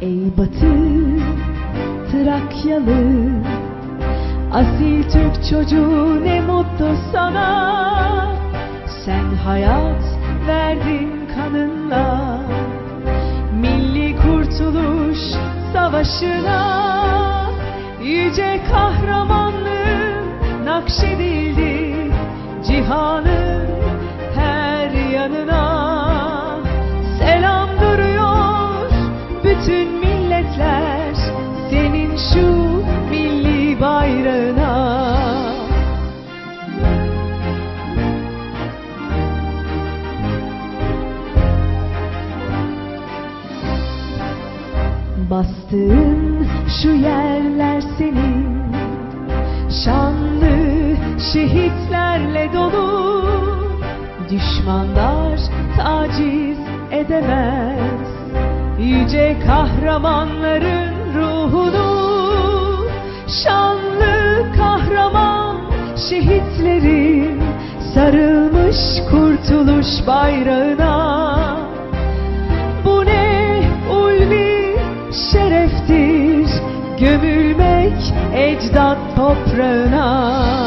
Ey Batı Trakyalı Asil Türk çocuğu ne mutlu sana. Sen hayat verdin kanınla Milli Kurtuluş Savaşı'na. Yüce kahramanlığın nakşedildi Cihanın bütün milletler Senin şu milli bayrağına. Bastığın şu yerler senin Şanlı şehitlerle dolu. Düşmanlar taciz edemez Yüce kahramanların ruhunu Şanlı kahraman şehitlerin Sarılmış kurtuluş bayrağına. Bu ne ulvi şereftir Gömülmek ecdat toprağına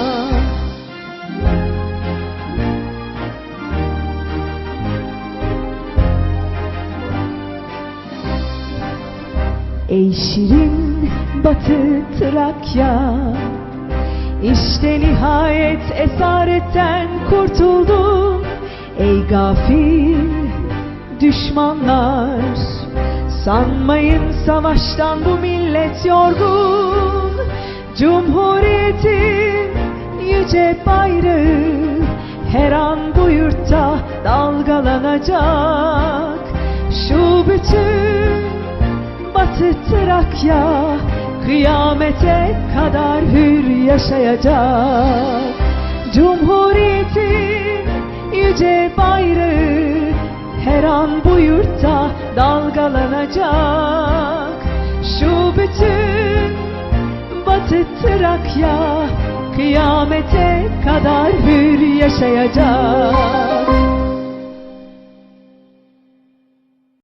Ey şirin batı Trakya İşte nihayet esaretten kurtuldum. Ey gafil düşmanlar Sanmayın savaştan bu millet yorgun. Cumhuriyetin yüce bayrağı Her an bu yurtta dalgalanacak. Şu bütün Batı Trakya Kıyamete kadar hür yaşayacak. Cumhuriyetin yüce bayrağı her an bu yurtta dalgalanacak. Şu bütün Batı Trakya Kıyamete kadar hür yaşayacak